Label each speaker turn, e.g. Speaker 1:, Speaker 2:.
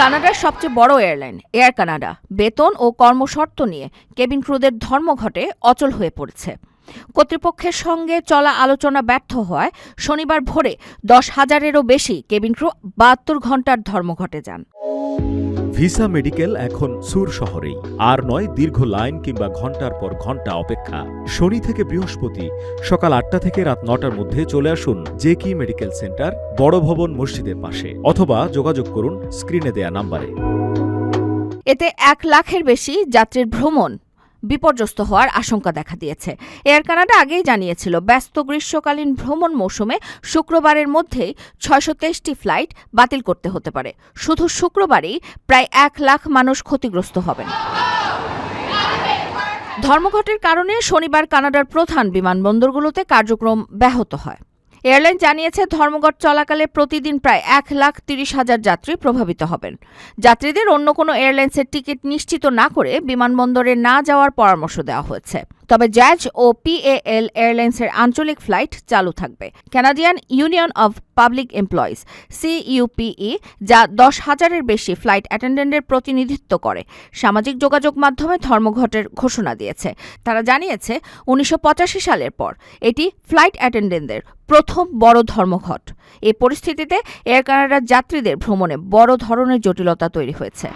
Speaker 1: কানাডার সবচেয়ে বড় এয়ারলাইন, এয়ার কানাডা। বেতন ও কর্মশর্ত নিয়ে কেবিন ক্রুদের ধর্মঘটে অচল হয়ে পড়েছে। কর্তৃপক্ষের সঙ্গে চলা আলোচনা ব্যর্থ হওয়ায় শনিবার ভোরে দশ হাজারেরও বেশি কেবিন ক্রু বাহাত্তর ঘণ্টার ধর্মঘটে যান।
Speaker 2: ভিসা মেডিকেল এখন সুর শহরেই। আর নয় দীর্ঘ লাইন কিংবা ঘণ্টার পর ঘণ্টা অপেক্ষা। শনি থেকে বৃহস্পতি সকাল আটটা থেকে রাত নটার মধ্যে চলে আসুন জেকি মেডিকেল সেন্টার বড় ভবন মসজিদের পাশে। অথবা যোগাযোগ করুন স্ক্রিনে দেয়া নাম্বারে।
Speaker 1: এতে এক লাখের বেশি যাত্রীর ভ্রমণ। বিপর্যস্ত হওয়ার আশঙ্কা দেখা দিয়েছে। এয়ার কানাডা আগেই জানিয়েছিল, ব্যস্ত গ্রীষ্মকালীন ভ্রমণ মৌসুমে শুক্রবারের মধ্যেই ছয়শো তেইশটি ফ্লাইট বাতিল করতে হতে পারে। শুধু শুক্রবারেই প্রায় এক লাখ মানুষ ক্ষতিগ্রস্ত হবেন। ধর্মঘটের কারণে শনিবার কানাডার প্রধান বিমানবন্দরগুলোতে কার্যক্রম ব্যাহত হয়। এয়ারলাইন জানিয়েছে, ধর্মঘট চলাকালে প্রতিদিন প্রায় এক লাখ তিরিশ হাজার যাত্রী প্রভাবিত হবেন। যাত্রীদের অন্য কোনো এয়ারলাইন্সের টিকিট নিশ্চিত না করে বিমানবন্দরে না যাওয়ার পরামর্শ দেওয়া হয়েছে। তবে জ্যাজ ও পিএএল এয়ারলাইন্সের আঞ্চলিক ফ্লাইট চালু থাকবে। Canadian Union of Public Employees CUPE যা দশ হাজারের বেশি ফ্লাইট অ্যাটেন্ডেন্টের প্রতিনিধিত্ব করে, সামাজিক যোগাযোগ মাধ্যমে ধর্মঘটের ঘোষণা দিয়েছে। তারা জানিয়েছে, উনিশশো পঁচাশি সালের পর এটি ফ্লাইট অ্যাটেন্ডেন্টদের প্রথম বড় ধর্মঘট। এই পরিস্থিতিতে এয়ার কানাডার যাত্রীদের ভ্রমণে বড় ধরনের জটিলতা তৈরি হয়েছে।